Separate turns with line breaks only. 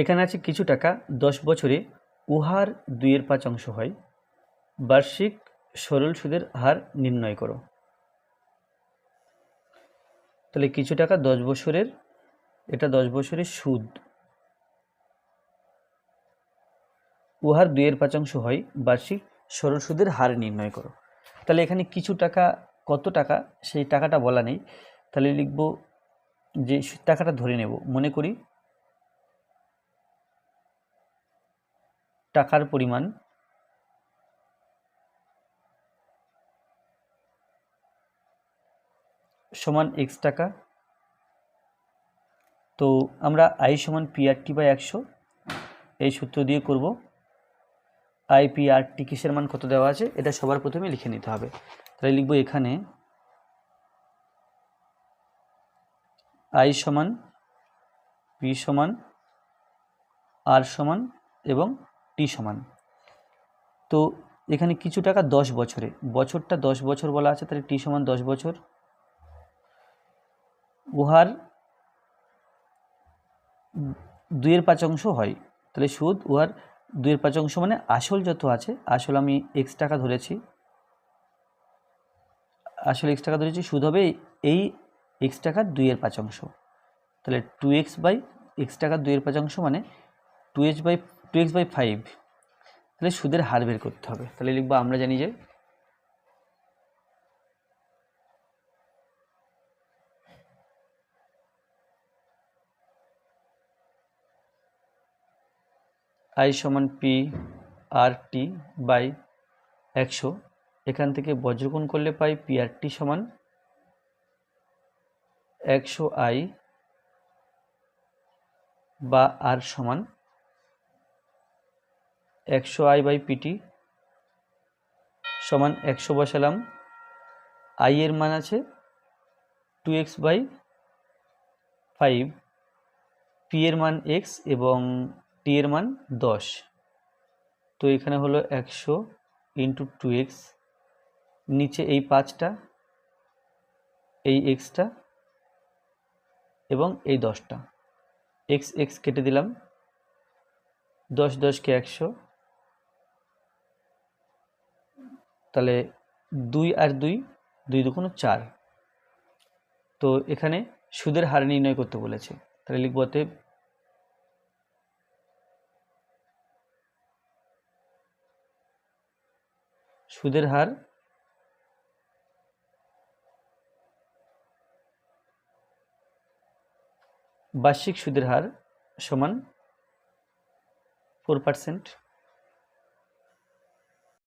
এখানে আছে কিছু টাকা, দশ বছরে উহার দুইয়ের পাঁচ অংশ হয়। বার্ষিক সরল সুদের হার নির্ণয় করো। তাহলে কিছু টাকা দশ বছরের, এটা দশ বছরের সুদ। উহার দুইয়ের পাঁচ অংশ হয়, বার্ষিক সরল সুদের হার নির্ণয় করো। তাহলে এখানে কিছু টাকা, কত টাকা, সেই টাকাটা বলা নেই। তাহলে লিখব যে, টাকাটা ধরে নেব। মনে করি টাকার পরিমাণ। সমান এক্স টাকা। তো আমরা আই সমান পিআরটি বাই একশো। এই সূত্র দিয়ে করব। আই পিআরটি কিসের মান কত দেওয়া আছে? এটা সবার প্রথমে লিখে নিতে হবে। তাহলে লিখব এখানে আই সমান পি সমান আর সমান এবং টি সমান। তো এখানে কিছু টাকা দশ বছরে। বছরটা দশ বছর বলা আছে, তাহলে টি সমান দশ বছর। উহার দুইয়ের পাঁচ অংশ হয়। তাহলে সুদ, উহার দুইয়ের পাঁচ অংশ মানে আসল যত আছে, আসল আমি এক্স টাকা ধরেছি। আসল এক্স টাকা ধরেছি, সুদ হবে এই এক্স টাকার দুইয়ের পাঁচ অংশ। তাহলে টু এক্স বাই এক্স টাকার দুইয়ের পাঁচ অংশ মানে two X by two X by five, তাহলে সুদের হার বের করতে হবে। তাহলে লিখব আমরা জানি যে আই সমান পি আর টি বাই একশো, এখান থেকে বজ্রগুণ করলে পাই পি আর টি সমান একশো আই বা আর সমান একশো আই বাই পিটি সমান একশো বসালাম। আই এর মান আছে two X by five. P এর মান এক্স এবং টি এর মান দশ। তো এখানে হলো একশো ইন্টু টু এক্স। নিচে এই পাঁচটা, এই এক্সটা এবং এই দশটা। এক্স এক্স কেটে দিলাম। দশ দশকে একশো। তাহলে দুই আর দুই দুই দুগুণ চার। তো এখানে সুদের হার নির্ণয় করতে বলেছে। তাহলে লিখব অতএব সুদের হার বার্ষিক সুদের হার সমান ফোর পার্সেন্ট